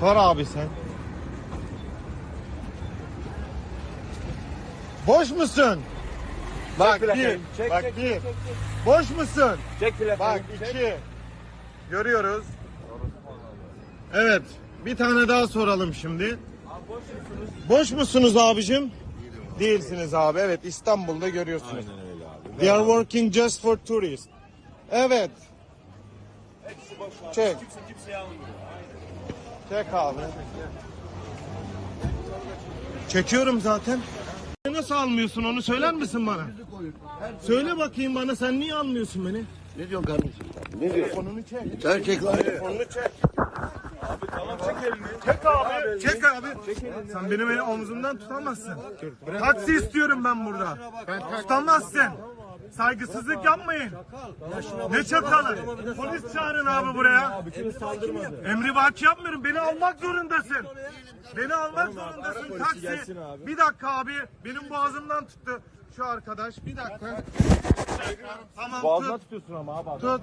Sor abi sen. Boş musun? Bak bir. Çek, bak çek, bir. çek, çek, Boş musun? Çek plakayı. Bak çek. iki. Görüyoruz. Evet. Bir tane daha soralım şimdi. Abi boş musunuz? Boş musunuz abicim? Değilsiniz abi. Evet İstanbul'da görüyorsunuz. Aynen öyle abi. They are working just for tourists. Evet. Hepsi boş abi. Çek. Kimse kimseye almıyor. Çek abi. Çekiyorum zaten. Nasıl almıyorsun onu söyler misin bana? Söyle bakayım bana sen niye almıyorsun beni? Ne diyorsun kardeşim? Ne diyorsun? Telefonunu çek. Sen çek lan. Telefonunu çek. Abi tamam çek elini. Çek abi. Çek abi. Sen benim el- omzumdan tutamazsın. Taksi istiyorum ben burada. Tutamazsın. Saygısızlık yapmayın. Ne çakalı? Polis çağırın abi buraya. Emri vaki yapmıyorum. Beni almak zorundasın. Beni almak zorundasın taksi. Bir dakika abi. Benim boğazımdan tuttu. Şu arkadaş bir dakika. Tamam Boğazına tut. tutuyorsun ama abi. Tut.